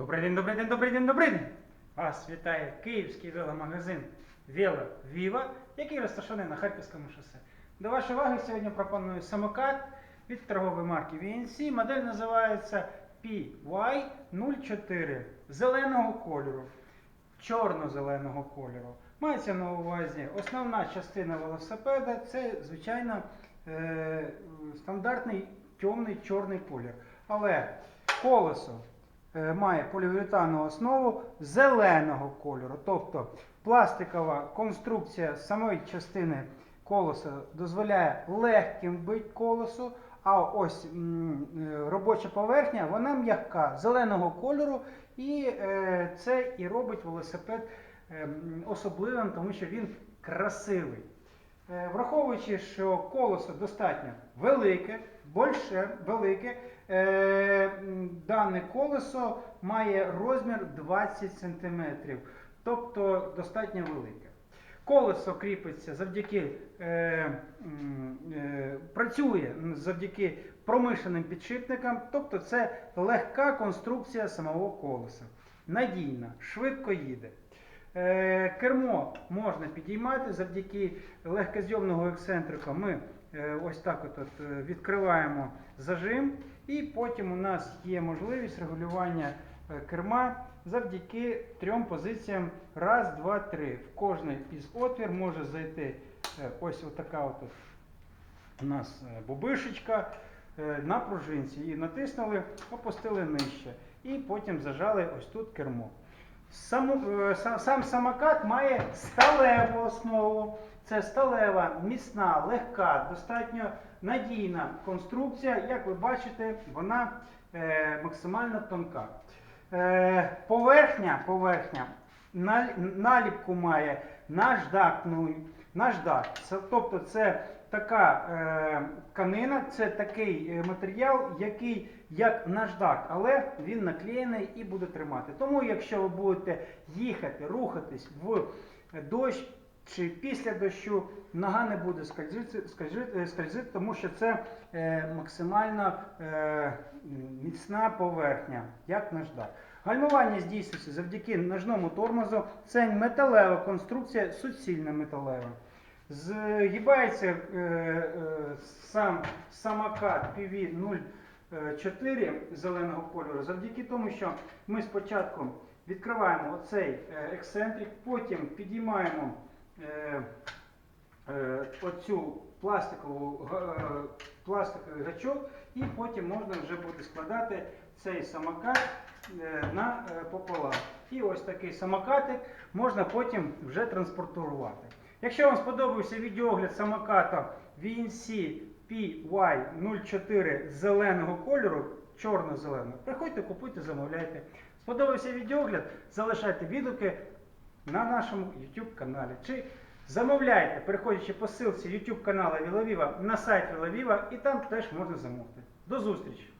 Добрий день, добрий день, добрий день, добрий день! Вас вітає київський веломагазин Вело Віва, який розташований на Харківському шосе. До вашої уваги сьогодні пропоную самокат від торгової марки VNC. Модель називається PY04 зеленого кольору, чорно-зеленого кольору. Мається на увазі основна частина велосипеда це, звичайно, е, стандартний темний чорний колір. Але колесо має поліуретанову основу зеленого кольору. Тобто пластикова конструкція самої частини колеса дозволяє легким бити колесо, а ось е, робоча поверхня вона м'яка, зеленого кольору, і е, це і робить велосипед е, особливим, тому що він красивий. Е, Враховуючи, що колесо достатньо велике, більше велике, е, дане колесо має розмір 20 см, тобто достатньо велике. Колесо кріпиться завдяки е, е, працює завдяки промишленим підшипникам, тобто це легка конструкція самого колеса. Надійна, швидко їде. Е, Кермо можна підіймати завдяки легкозйомного ексцентрика. Ми ось так от, от е, відкриваємо зажим, і потім у нас є можливість регулювання е, керма завдяки трьом позиціям. Раз, два, три. В кожний із отвір може зайти е, ось отака от у нас е, бубишечка е, на пружинці. І натиснули, опустили нижче. І потім зажали ось тут кермо. Саму, е, сам, сам самокат має сталеву основу. Це сталева, міцна, легка, достатньо надійна конструкція. Як ви бачите, вона е, максимально тонка. Е, поверхня, поверхня наліпку має наждакну, наждак. Тобто це така е, тканина, це такий е, матеріал, який як наждак, але він наклеєний і буде тримати. Тому, якщо ви будете їхати, рухатись в дощ чи після дощу, нога не буде скользити, скользити, скользити тому що це е, максимально е, міцна поверхня, як наждак. Гальмування здійснюється завдяки ножному тормозу. Це металева конструкція, суцільна металева. Згибається е, е, сам самокат PV04 зеленого кольору завдяки тому, що ми спочатку відкриваємо оцей е, ексцентрик, потім підіймаємо оцю пластикову, пластиковий гачок, і потім можна вже буде складати цей самокат на пополам. І ось такий самокатик можна потім вже транспортувати. Якщо вам сподобався відеогляд самоката VNC PY04 зеленого кольору, чорно-зеленого, приходьте, купуйте, замовляйте. Сподобався відеогляд, залишайте відгуки на нашому YouTube каналі. Чи замовляйте, переходячи по ссылці YouTube каналу Віловіва на сайт Віловіва, і там теж можна замовити. До зустрічі!